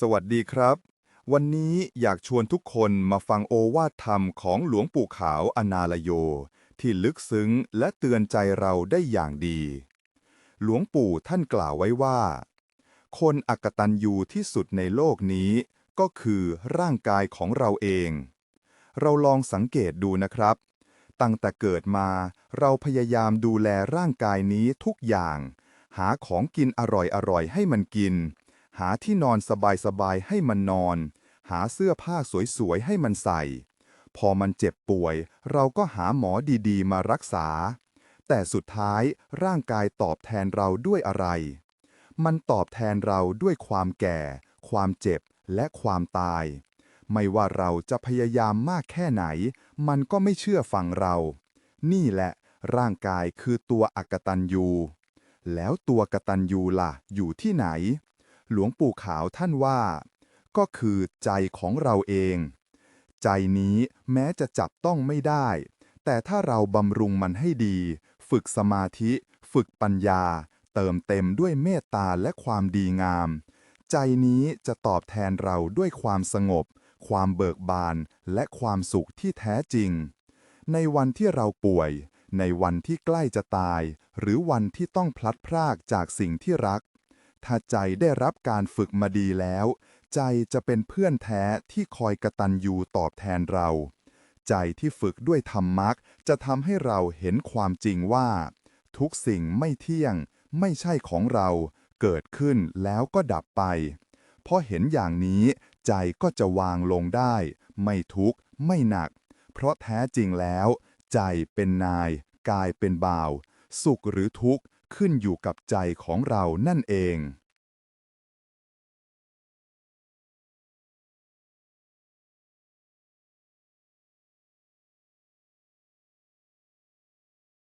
สวัสดีครับ วันนี้อยากชวนทุกคนมาฟังโอวาทธรรมของหลวงปู่ขาวอนาลโย ที่ลึกซึ้งและเตือนใจเราได้อย่างดี หลวงปู่ท่านกล่าวไว้ว่า คนอักตันยูที่สุดในโลกนี้ ก็คือร่างกายของเราเอง เราลองสังเกตดูนะครับ ตั้งแต่เกิดมาเราพยายามดูแลร่างกายนี้ทุกอย่าง หาของกินอร่อยๆให้มันกิน หาที่นอนสบายๆให้มันนอน หาเสื้อผ้าสวยๆให้มันใส่ พอมันเจ็บป่วย เราก็หาหมอดีๆ มารักษา แต่สุดท้ายร่างกายตอบแทนเราด้วยอะไร มันตอบแทนเราด้วยความแก่ ความเจ็บและความตาย ไม่ว่าเราจะพยายามมากแค่ไหน มันก็ไม่เชื่อฟังเรา นี่แหละ ร่างกายคือตัวอักตันยูแล้วตัวกตัญญูล่ะ อยู่ที่ไหน หลวงปู่ขาวท่านว่า ก็คือใจของเราเอง ใจนี้แม้จะจับต้องไม่ได้ แต่ถ้าเราบำรุงมันให้ดี ฝึกสมาธิ ฝึกปัญญา เติมเต็มด้วยเมตตาและความดีงาม ใจนี้จะตอบแทนเราด้วยความสงบ ความเบิกบานและความสุขที่แท้จริง ในวันที่เราป่วยในวันที่ใกล้จะตาย หรือวันที่ต้องพลัดพรากจากสิ่งที่รัก ถ้าใจได้รับการฝึกมาดีแล้ว ใจจะเป็นเพื่อนแท้ที่คอยกระตันยูตอบแทนเรา ใจที่ฝึกด้วยธรรมักจะทำให้เราเห็นความจริงว่า ทุกสิ่งไม่เที่ยง ไม่ใช่ของเรา เกิดขึ้นแล้วก็ดับไปพอเห็นอย่างนี้ใจก็จะวางลงได้ ไม่ทุกข์ ไม่หนัก เพราะแท้จริงแล้ว ใจเป็นนาย กายเป็นบ่าว สุขหรือทุกข์ ขึ้นอยู่กับใจของเรานั่นเอง